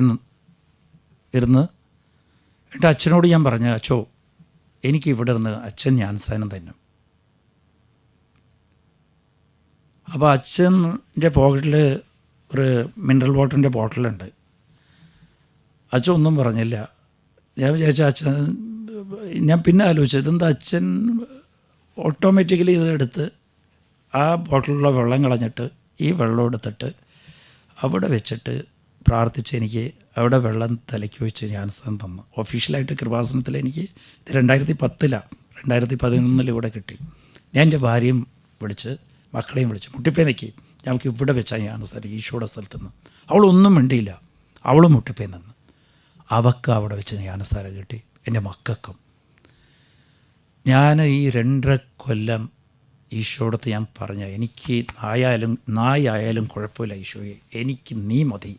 ഇരുന്ന്. എന്റെ അച്ഛനോട് ഞാൻ പറഞ്ഞു അച്ഛോ എനിക്ക് ഇവിടെ ഇരുന്ന് അച്ഛൻ ഞാൻ സാധനം തന്നെ. അപ്പോൾ അച്ഛന്റെ പോക്കറ്റിൽ ഒരു മിനറൽ വാട്ടറിന്റെ ബോട്ടിലുണ്ട്. അച്ഛൻ ഒന്നും പറഞ്ഞില്ല. ഞാൻ വിചാരിച്ച അച്ഛൻ ഞാൻ പിന്നെ ആലോചിച്ചു ഇതെന്താ അച്ഛൻ ഓട്ടോമാറ്റിക്കലി ഇതെടുത്ത് ആ ബോട്ടിലുള്ള വെള്ളം കളഞ്ഞിട്ട് ഈ വെള്ളം എടുത്തിട്ട് അവിടെ വെച്ചിട്ട് പ്രാർത്ഥിച്ച് എനിക്ക് അവിടെ വെള്ളം തലയ്ക്ക് വെച്ച് ജ്ഞാനസ്ഥാനം തന്നു. ഒഫീഷ്യലായിട്ട് കൃപാസനത്തിൽ എനിക്ക് ഇത് രണ്ടായിരത്തി പത്തിലാണ് രണ്ടായിരത്തി പതിനൊന്നിൽ ഇവിടെ കിട്ടി. ഞാൻ എന്റെ ഭാര്യയും വിളിച്ച് മക്കളെയും വിളിച്ച് മുട്ടിപ്പേ നിൽക്കി ഞങ്ങൾക്ക് ഇവിടെ വെച്ചാൽ ഞാൻ സ്ഥലം ഈശോയുടെ സ്ഥലത്ത് നിന്ന്. അവളൊന്നും മിണ്ടിയില്ല. അവളും മുട്ടിപ്പേ നിന്ന്. അവക്ക് അവിടെ വെച്ച് ഞാൻ ജ്ഞാനസ്ഥാനം കിട്ടി. എന്റെ മക്കൾക്കും. ഞാൻ ഈ രണ്ടര കൊല്ലം ഈശോടത്ത് ഞാൻ പറഞ്ഞ എനിക്ക് ആയാലും നായായാലും കുഴപ്പമില്ല ഈശോയെ എനിക്ക് നീ മതി.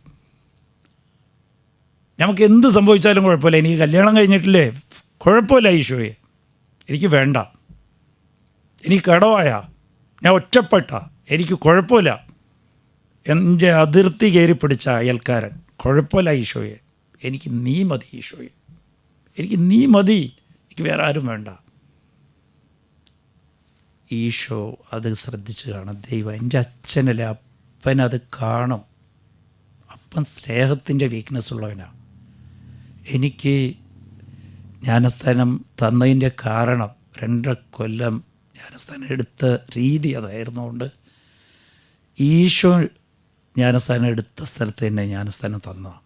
നമുക്ക് എന്ത് സംഭവിച്ചാലും കുഴപ്പമില്ല. എനിക്ക് കല്യാണം കഴിഞ്ഞിട്ടില്ലേ? കുഴപ്പമില്ല ഈശോയെ. എനിക്ക് വേണ്ട. എനിക്ക് കടവായ ഞാൻ ഒറ്റപ്പെട്ട എനിക്ക് കുഴപ്പമില്ല. എന്റെ അതിർത്തി കയറി പിടിച്ച അയൽക്കാരൻ കുഴപ്പമില്ല ഈശോയെ. എനിക്ക് നീ മതി ഈശോയെ. എനിക്ക് നീ മതി. എനിക്ക് വേറെ ആരും വേണ്ട. ഈശോ അത് ശ്രദ്ധിച്ച് കാണും. ദൈവം എന്റെ അച്ഛനല്ലേ അപ്പനത് കാണും. അപ്പൻ സ്നേഹത്തിന്റെ വീക്ക്നെസ് ഉള്ളവനാണ്. എനിക്ക് ജ്ഞാനസ്ഥാനം തന്നതിന്റെ കാരണം രണ്ട കൊല്ലം ജ്ഞാനസ്ഥാനം എടുത്ത രീതി അതായിരുന്നുകൊണ്ട് ഈശോ ജ്ഞാനസ്ഥാനം എടുത്ത സ്ഥലത്ത് തന്നെ ജ്ഞാനസ്ഥാനം തന്ന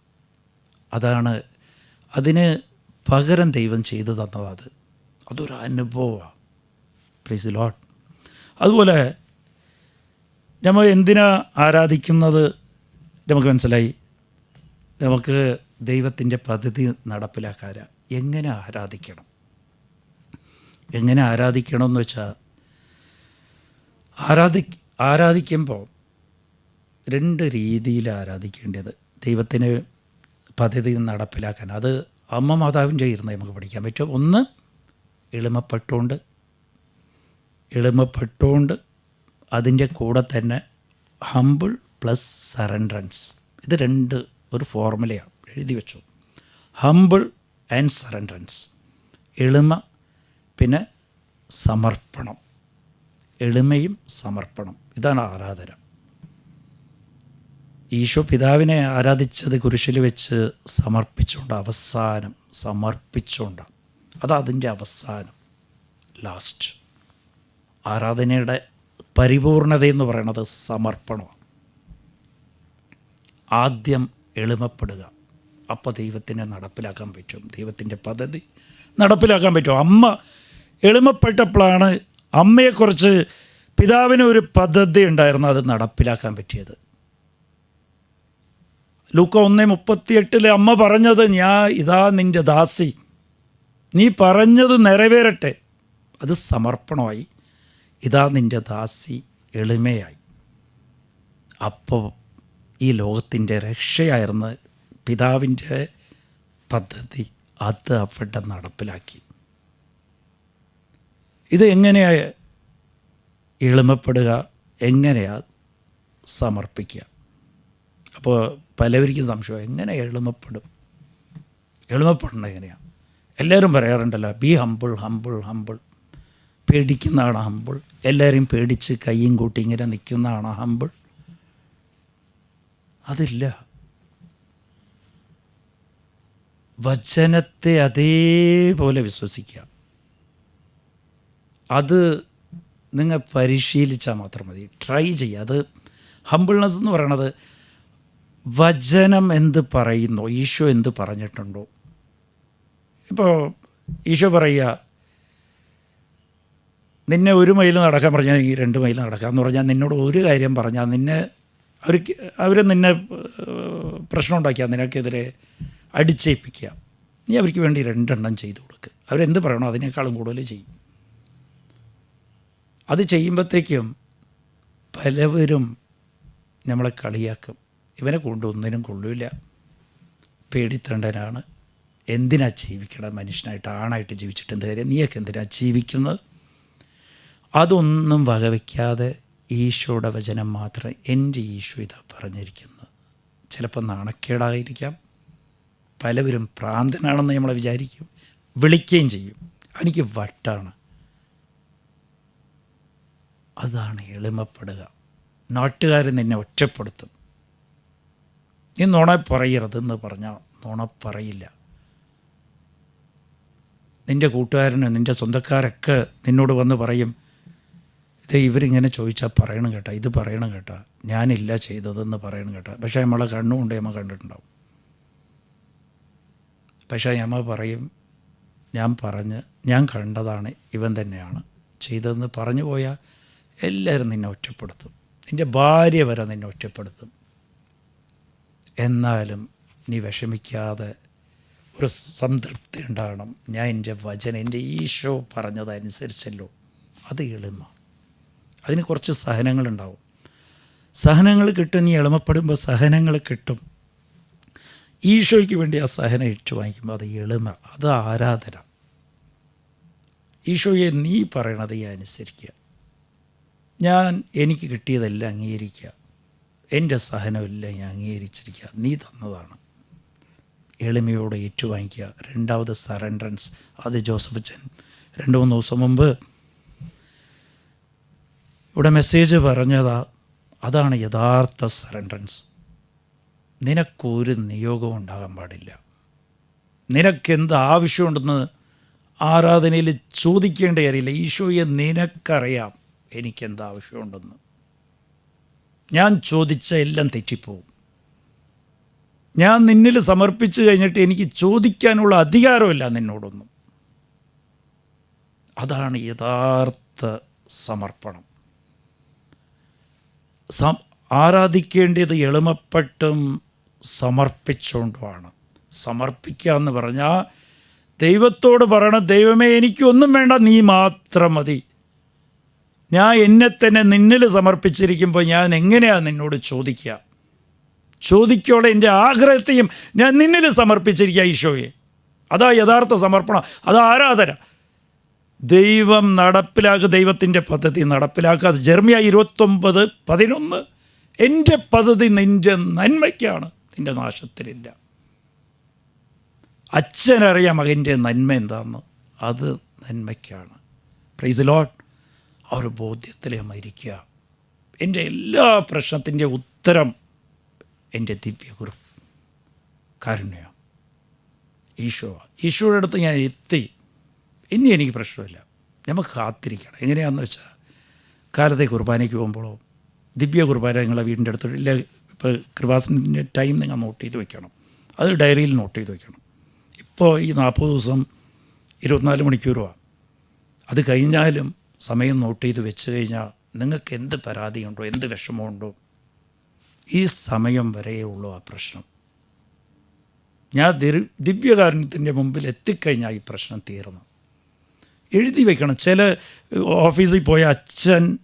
അതാണ് അതിന് പകരം ദൈവം ചെയ്തു തന്നതാണ് അത്. അതൊരു അനുഭവമാണ് പ്ലീസ് ലോട്ട് അതുപോലെ നമ്മൾ എന്തിനാ ആരാധിക്കുന്നത്? നമുക്ക് മനസ്സിലായി. നമുക്ക് ദൈവത്തിന്റെ പദ്ധതി നടപ്പിലാക്കാൻ എങ്ങനെ ആരാധിക്കണം? എങ്ങനെ ആരാധിക്കണം എന്ന് വെച്ചാൽ ആരാധി ആരാധിക്കുമ്പോൾ രണ്ട് രീതിയിൽ ആരാധിക്കേണ്ടത്. ദൈവത്തിന് പദ്ധതി നടപ്പിലാക്കാൻ. അത് അമ്മ മാതാവും ചെയ്യുന്നത് നമുക്ക് പഠിക്കാൻ പറ്റും ഒന്ന് എളിമപ്പെട്ടുകൊണ്ട് എളിമപ്പെട്ടുകൊണ്ട് അതിന്റെ കൂടെ തന്നെ ഹമ്പിൾ പ്ലസ് സറണ്ടറൻസ് ഇത് രണ്ട് ഒരു ഫോർമുലയാണ് എഴുതി വെച്ചു. ഹമ്പിൾ ആൻഡ് സറണ്ടറൻസ് എളിമ പിന്നെ സമർപ്പണം. എളിമയും സമർപ്പണം. ഇതാണ് ആരാധന. ഈശോ പിതാവിനെ ആരാധിച്ചത് കുരിശിൽ വെച്ച് സമർപ്പിച്ചുകൊണ്ട് അവസാനം സമർപ്പിച്ചുകൊണ്ടാണ് അതതിന്റെ അവസാനം ലാസ്റ്റ് ആരാധനയുടെ പരിപൂർണത എന്ന് പറയുന്നത് സമർപ്പണമാണ്. ആദ്യം എളിമപ്പെടുക. അപ്പോൾ ദൈവത്തിനെ നടപ്പിലാക്കാൻ പറ്റും. ദൈവത്തിന്റെ പദ്ധതി നടപ്പിലാക്കാൻ പറ്റും. അമ്മ എളിമപ്പെട്ടപ്പോഴാണ് അമ്മയെക്കുറിച്ച് പിതാവിന് ഒരു പദ്ധതി ഉണ്ടായിരുന്നു അത് നടപ്പിലാക്കാൻ പറ്റിയത്. ലൂക്ക ഒന്ന് മുപ്പത്തിയെട്ടിലെ അമ്മ പറഞ്ഞത് ഞാൻ ഇതാ നിന്റെ ദാസി. നീ പറഞ്ഞത് നിറവേറട്ടെ. അത് സമർപ്പണമായി. ഇതാ നിന്റെ ദാസി എളിമയായി. അപ്പോൾ ഈ ലോകത്തിന്റെ രക്ഷയായിരുന്ന പിതാവിന്റെ പദ്ധതി അത് അവിടെ നടപ്പിലാക്കി. ഇത് എങ്ങനെയാണ് എളിമപ്പെടുക? എങ്ങനെയാ സമർപ്പിക്കുക? അപ്പോൾ പലവർക്കും സംശയം എങ്ങനെ എളിമപ്പെടും? എളിമപ്പെടേണ്ടത് എങ്ങനെയാണ് എല്ലാവരും പറയാറുണ്ടല്ലോ ബി ഹമ്പിൾ ഹമ്പിൾ ഹമ്പിൾ പേടിക്കുന്നതാണ് ഹമ്പിൾ എല്ലാവരെയും പേടിച്ച് കയ്യും കൂട്ടി ഇങ്ങനെ നിൽക്കുന്നതാണ് ഹമ്പിൾ അതില്ല. വചനത്തെ അതേപോലെ വിശ്വസിക്കുക. അത് നിങ്ങൾ പരിശീലിച്ചാൽ മാത്രം മതി. ട്രൈ ചെയ്യുക. അത് ഹമ്പിൾനെസ് എന്ന് പറയണത് വചനം എന്ത് പറയുന്നു? ഈശോ എന്ത് പറഞ്ഞിട്ടുണ്ടോ? ഇപ്പോൾ ഈശോ പറയുക നിന്നെ ഒരു മൈൽ നടക്കാൻ പറഞ്ഞാൽ ഈ രണ്ട് മൈൽ നടക്കാം എന്ന് പറഞ്ഞാൽ നിന്നോട് ഒരു കാര്യം പറഞ്ഞാൽ നിന്നെ അവർക്ക് അവർ നിന്നെ ഏഹ്, പ്രശ്നം ഉണ്ടാക്കിയാൽ നിനക്കെതിരെ അടിച്ചേൽപ്പിക്കുക. നീ അവർക്ക് വേണ്ടി രണ്ടെണ്ണം ചെയ്തു കൊടുക്കുക അവരെന്ത് പറയണോ അതിനേക്കാളും കൂടുതൽ ചെയ്യും. അത് ചെയ്യുമ്പോഴത്തേക്കും പലവരും നമ്മളെ കളിയാക്കും. ഇവനെ കൊണ്ട് ഒന്നിനും കൊള്ളില്ല പേടിത്തണ്ടനാണ് എന്തിനാ ജീവിക്കണം മനുഷ്യനായിട്ട് ആണായിട്ട് ജീവിച്ചിട്ട് എന്ത് കാര്യം? നീയൊക്കെ എന്തിനാ ജീവിക്കുന്നത്? അതൊന്നും വകവയ്ക്കാതെ ഈശോയുടെ വചനം മാത്രം എന്റെ ഈശോ ഇതാ പറഞ്ഞിരിക്കുന്നത് ചിലപ്പോൾ നാണക്കേടായിരിക്കാം. പലവരും പ്രാന്തനാണെന്ന് നമ്മളെ വിചാരിക്കും. വിളിക്കുകയും ചെയ്യും. എനിക്ക് വട്ടാണ്. അതാണ് എളിമപ്പെടുക. നാട്ടുകാരൻ നിന്നെ ഒറ്റപ്പെടുത്തും. നീ നുണ പറയരുതെന്ന് പറഞ്ഞാൽ നുണ പറയില്ല. നിന്റെ കൂട്ടുകാരനോ നിന്റെ സ്വന്തക്കാരൊക്കെ നിന്നോട് വന്ന് പറയും ഇത് ഇവരിങ്ങനെ ചോദിച്ചാൽ പറയണം കേട്ടോ ഇത് പറയണം കേട്ടോ ഞാനില്ല ചെയ്തതെന്ന് പറയണം കേട്ടോ. പക്ഷേ നമ്മളെ കണ്ണുകൊണ്ട് നമ്മൾ കണ്ടിട്ടുണ്ടാവും. പക്ഷേ നമ്മൾ പറയും ഞാൻ പറഞ്ഞ് ഞാൻ കണ്ടതാണ് ഇവൻ തന്നെയാണ്. ചെയ്തതെന്ന് പറഞ്ഞു പോയാൽ എല്ലാവരും നിന്നെ ഒറ്റപ്പെടുത്തും. നിന്റെ ഭാര്യ വരെ നിന്നെ ഒറ്റപ്പെടുത്തും. എന്നാലും നീ വിഷമിക്കാതെ ഒരു സംതൃപ്തി ഉണ്ടാകണം. ഞാൻ എന്റെ വചനം എന്റെ ഈശോ പറഞ്ഞതനുസരിച്ചല്ലോ. അത് എളിമ. അതിന് കുറച്ച് സഹനങ്ങളുണ്ടാവും. സഹനങ്ങൾ കിട്ടും നീ എളിമപ്പെടുമ്പോൾ സഹനങ്ങൾ കിട്ടും. ഈശോയ്ക്ക് വേണ്ടി ആ സഹനം ഏറ്റുവാങ്ങിക്കുമ്പോൾ അത് എളിമ അത് ആരാധന. ഈശോയെ നീ പറയണത് ഞാൻ അനുസരിക്കുക. ഞാൻ എനിക്ക് കിട്ടിയതെല്ലാം അംഗീകരിക്കുക. എന്റെ സഹനമെല്ലാം ഞാൻ അംഗീകരിച്ചിരിക്കുക. നീ തന്നതാണ്. എളിമയോടെ ഏറ്റുവാങ്ങിക്കുക. രണ്ടാമത് സറണ്ടറൻസ് അത് ജോസഫ് അച്ഛൻ. രണ്ട് മൂന്ന് ദിവസം മുമ്പ് ഇവിടെ മെസ്സേജ് പറഞ്ഞതാ അതാണ് യഥാർത്ഥ സറണ്ടൻസ് നിനക്കൊരു നിയോഗവും ഉണ്ടാകാൻ പാടില്ല. നിനക്കെന്ത് ആവശ്യമുണ്ടെന്ന് ആരാധനയിൽ ചോദിക്കേണ്ട കാര്യമില്ല ഈശോയെ നിനക്കറിയാം എനിക്കെന്ത് ആവശ്യമുണ്ടെന്ന്. ഞാൻ ചോദിച്ച എല്ലാം തെറ്റിപ്പോവും. ഞാൻ നിന്നിൽ സമർപ്പിച്ചു കഴിഞ്ഞിട്ട് എനിക്ക് ചോദിക്കാനുള്ള അധികാരമില്ല നിന്നോടൊന്നും. അതാണ് യഥാർത്ഥ സമർപ്പണം. ആരാധിക്കേണ്ടത് എളിമപ്പെട്ടും സമർപ്പിച്ചുകൊണ്ടുമാണ്. സമർപ്പിക്കുക എന്ന് പറഞ്ഞാൽ ദൈവത്തോട് പറയണം ദൈവമേ എനിക്കൊന്നും വേണ്ട നീ മാത്രം മതി. ഞാൻ എന്നെ തന്നെ നിന്നിൽ സമർപ്പിച്ചിരിക്കുമ്പോൾ ഞാൻ എങ്ങനെയാണ് നിന്നോട് ചോദിക്കുക? ചോദിക്കോടെ എന്റെ ആഗ്രഹത്തെയും ഞാൻ നിന്നിൽ സമർപ്പിച്ചിരിക്കുക ഈശോയെ. അതാ യഥാർത്ഥ സമർപ്പണം അതാ ആരാധന. ദൈവം നടപ്പിലാക്കുക ദൈവത്തിന്റെ പദ്ധതി നടപ്പിലാക്കുക. അത് ജർമ്മിയ ഇരുപത്തൊമ്പത് പതിനൊന്ന്. എന്റെ പദ്ധതി നിന്റെ നന്മയ്ക്കാണ്. നിന്റെ നാശത്തിലില്ല. അച്ഛനറിയാം മകന്റെ നന്മ എന്താണെന്ന് അത് നന്മയ്ക്കാണ്. പ്രൈസ് ലോട്ട് ആ ഒരു ബോധ്യത്തിലെ മരിക്കുക. എന്റെ എല്ലാ പ്രശ്നത്തിന്റെ ഉത്തരം എന്റെ ദിവ്യഗുരു. കാരുണ്യ. ഈശോ ഈശോയുടെ അടുത്ത് ഞാൻ എത്തി. ഇനി എനിക്ക് പ്രശ്നമില്ല. നമുക്ക് കാത്തിരിക്കണം. എങ്ങനെയാണെന്ന് വെച്ചാൽ കാലത്തെ കുർബാനയ്ക്ക് പോകുമ്പോഴോ ദിവ്യ കുർബാന നിങ്ങളെ വീടിന്റെ അടുത്ത് ഇല്ല ഇപ്പോൾ കൃപാസനത്തിന്റെ ടൈം നിങ്ങൾ നോട്ട് ചെയ്ത് വെക്കണം. അത് ഡയറിയിൽ നോട്ട് ചെയ്ത് വെക്കണം. ഇപ്പോൾ ഈ നാൽപ്പത് ദിവസം ഇരുപത്തിനാല് മണിക്കൂറുമാണ് അത് കഴിഞ്ഞാലും സമയം നോട്ട് ചെയ്ത് വെച്ച് കഴിഞ്ഞാൽ നിങ്ങൾക്ക് എന്ത് പരാതിയുണ്ടോ എന്ത് വിഷമമുണ്ടോ ഈ സമയം വരെയേ ഉള്ളൂ ആ പ്രശ്നം. ഞാൻ ദിവ്യകാരുണ്യത്തിന്റെ മുമ്പിൽ എത്തിക്കഴിഞ്ഞാൽ ഈ പ്രശ്നം തീർന്നു. എഴുതി വെക്കണം. ചില ഓഫീസിൽ പോയ അച്ഛൻ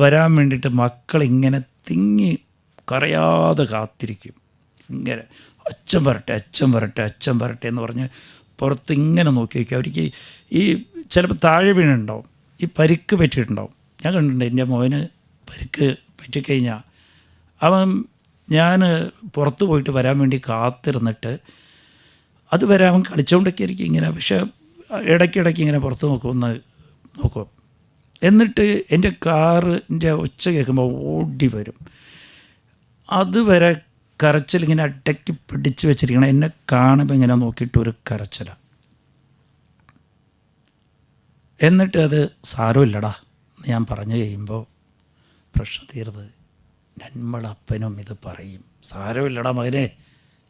വരാൻ വേണ്ടിയിട്ട് മക്കൾ ഇങ്ങനെ തിങ്ങി കരയാതെ കാത്തിരിക്കും. ഇങ്ങനെ അച്ഛൻ വരട്ടെ അച്ഛൻ വരട്ടെ അച്ഛൻ വരട്ടെ എന്ന് പറഞ്ഞ് പുറത്ത് ഇങ്ങനെ നോക്കി വയ്ക്കും. അവർക്ക് ഈ ചിലപ്പോൾ താഴെ വീണുണ്ടാവും. ഈ പരിക്ക് പറ്റിയിട്ടുണ്ടാവും. ഞാൻ കണ്ടിട്ടുണ്ട് എന്റെ മോന് പരിക്ക് പറ്റിക്കഴിഞ്ഞാൽ അവൻ ഞാൻ പുറത്ത് പോയിട്ട് വരാൻ വേണ്ടി കാത്തിരുന്നിട്ട് അത് വരാൻ കളിച്ചുകൊണ്ടൊക്കെ ആയിരിക്കും ഇങ്ങനെ. പക്ഷേ ഇടയ്ക്കിടയ്ക്ക് ഇങ്ങനെ പുറത്ത് നോക്കുമെന്ന് നോക്കും. എന്നിട്ട് എന്റെ കാറിന്റെ ഒച്ച കേൾക്കുമ്പോൾ ഓടി വരും. അതുവരെ കരച്ചിൽ ഇങ്ങനെ അടക്കി പിടിച്ച് വെച്ചിരിക്കണം എന്നെ കാണുമ്പോൾ ഇങ്ങനെ നോക്കിയിട്ട് ഒരു കരച്ചിലാണ് എന്നിട്ട് അത് സാരമില്ലടാ എന്ന് ഞാൻ പറഞ്ഞു കഴിയുമ്പോൾ പ്രശ്നം തീർത് നമ്മളപ്പനും ഇത് പറയും സാരമില്ലടാ മകനെ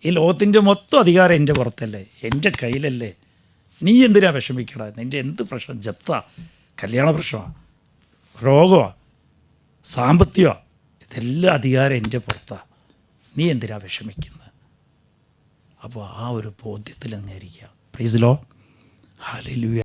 ഈ ലോകത്തിന്റെ മൊത്തം അധികാരം എന്റെ പുറത്തല്ലേ എന്റെ കയ്യിലല്ലേ? നീ എന്തിനാ വിഷമിക്കടാ നിന്റെ എന്ത് പ്രശ്നം? ജപ്ത കല്യാണ പ്രശ്നമാണ് രോഗമാണ് സാമ്പത്തികമാണ് ഇതെല്ലാം അധികാരം എന്റെ പുറത്താണ് നീ എന്തിനാ വിഷമിക്കുന്നത് അപ്പോൾ ആ ഒരു ബോധ്യത്തിൽ അങ്ങ് ഇരിക്കുക പ്രൈസ് ലോ ഹാലലൂയ